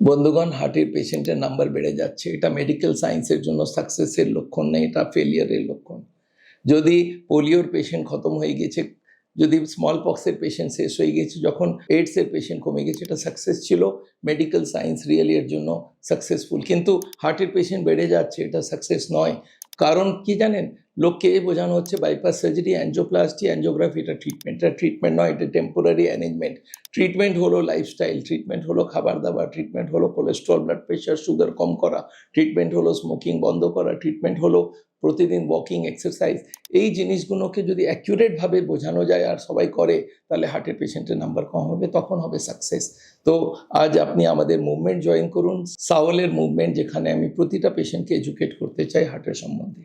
বন্ধুগণ, হার্টের পেশেন্টের নাম্বার বেড়ে যাচ্ছে। এটা মেডিকেল সায়েন্সের জন্য সাকসেসের লক্ষণ নেই এটা ফেলিয়ারের লক্ষণ। যদি পোলিওর পেশেন্ট খতম হয়ে গেছে, যদি স্মল পক্সের পেশেন্ট শেষ হয়ে গেছে, যখন এইডসের পেশেন্ট কমে গেছে, এটা সাকসেস ছিল। মেডিকেল সায়েন্স রিয়েলি এর জন্য সাকসেসফুল কিন্তু হার্টের পেশেন্ট বেড়ে যাচ্ছে, এটা সাকসেস নয়। কারণ কি জানেন? লোককে বোঝানো হচ্ছে বাইপাস সার্জারি অ্যানজোপ্লাস্টি অ্যাঞ্জিওগ্রাফি এটা ট্রিটমেন্ট এটা ট্রিটমেন্ট নয়, এটা টেম্পোরারি অ্যারেঞ্জমেন্ট ট্রিটমেন্ট হলো লাইফস্টাইল ট্রিটমেন্ট হলো খাবার দাবার ট্রিটমেন্ট হলো কোলেস্ট্রল ব্লাড প্রেশার সুগার কম করা। ট্রিটমেন্ট হলো স্মোকিং বন্ধ করা। ট্রিটমেন্ট হলো প্রতিদিন ওয়াকিং এক্সারসাইজ এই জিনিসগুলোকে যদি অ্যাকিউরেটভাবে বোঝানো যায় আর সবাই করে, তাহলে হার্টের পেশেন্টের নাম্বার কম হবে, তখন হবে সাকসেস তো আজ আপনি আমাদের মুভমেন্ট জয়েন করুন সাওলের মুভমেন্ট যেখানে আমি প্রতিটা পেশেন্টকে এডুকেট করতে চাই হার্টের সম্বন্ধে।